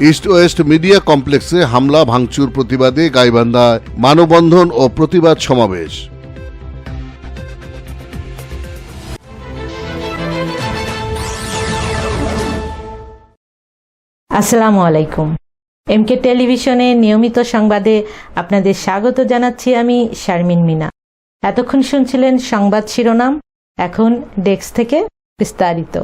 East West media কমপ্লেক্সে হামলা, ভাঙচুর, প্রতিবাদে গাইবান্ধায় মানববন্ধন ও প্রতিবাদ সমাবেশ। আসসালামু আলাইকুম। এমকে টেলিভিশনে নিয়মিত সংবাদে আপনাদের স্বাগত জানাচ্ছি আমি শারমিন মিনা। এতক্ষণ শুনছিলেন সংবাদ শিরোনাম, এখন ডেস্ক থেকে বিস্তারিত।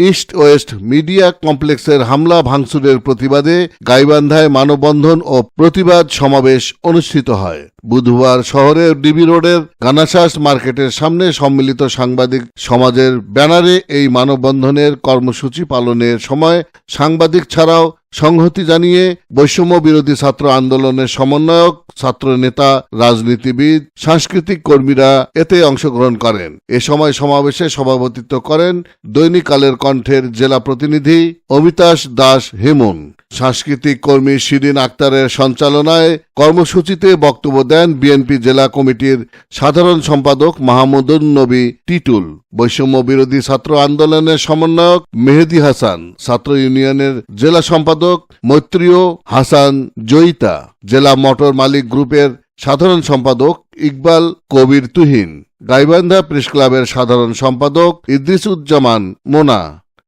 ইস্ট ওয়েস্ট মিডিয়া কমপ্লেক্সের হামলা ভাঙচুরের প্রতিবাদে গাইবান্ধায় মানববন্ধন ও প্রতিবাদ সমাবেশ অনুষ্ঠিত হয়। বুধবার শহরের ডিবি রোডের গানাশাস মার্কেটের সামনে সম্মিলিত সাংবাদিক সমাজের ব্যানারে এই মানববন্ধনের কর্মসূচি পালনের সময় সাংবাদিক ছাড়াও সংহতি জানিয়ে বৈষম্য বিরোধী ছাত্র আন্দোলনের সমন্বয়ক ছাত্র নেতা, রাজনীতিবিদ, সাংস্কৃতিক কর্মীরা এতে অংশগ্রহণ করেন। এ সময় সমাবেশে সভাপতিত্ব করেন দৈনিক কালের কণ্ঠের জেলা প্রতিনিধি অমিতাশ দাস হেমন। সাংস্কৃতিক কর্মী শিরিন আক্তারের সঞ্চালনায় কর্মসূচিতে বক্তব্য দেন বিএনপি জেলা কমিটির সাধারণ সম্পাদক মাহমুদুন নবী টিটুল। বৈষম্য বিরোধী ছাত্র আন্দোলনের সমন্বয়ক মেহেদি হাসান, ছাত্র ইউনিয়নের জেলা সম্পাদক মৈত্রীয় হাসান জয়িতা, জেলা মোটর মালিক গ্রুপের সাধারণ সম্পাদক ইকবাল কবির তুহিন, গাইবান্ধা প্রেস ক্লাবের সাধারণ সম্পাদক ইদ্রিসুজ্জামান মোনা,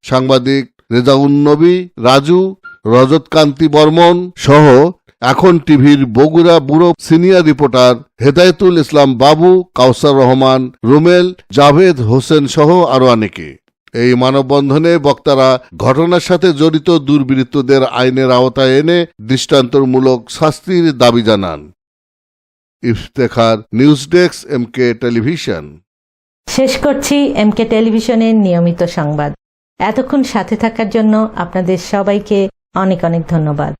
সাংবাদিক রেজাউন নবী, রাজু, রজতকান্তি বর্মন সহ এখন টিভির Bogura bureau senior reporter Hedayetul Islam Babu, Kawsar Rahman, রুমেল, Javed Hossain সহ আরও অনেকে। এই মানববন্ধনে বক্তারা ঘটনার সাথে জড়িত দুর্বৃত্তদের আইনের আওতায় এনে দৃষ্টান্তমূলক শাস্তির দাবি জানান। Iftekhar news desk M K television. শেষ করছি এম কে টেলিভিশনের নিয়মিত সংবাদ। এতক্ষণ সাথে থাকার জন্য আপনাদের সবাইকে অনেক অনেক ধন্যবাদ।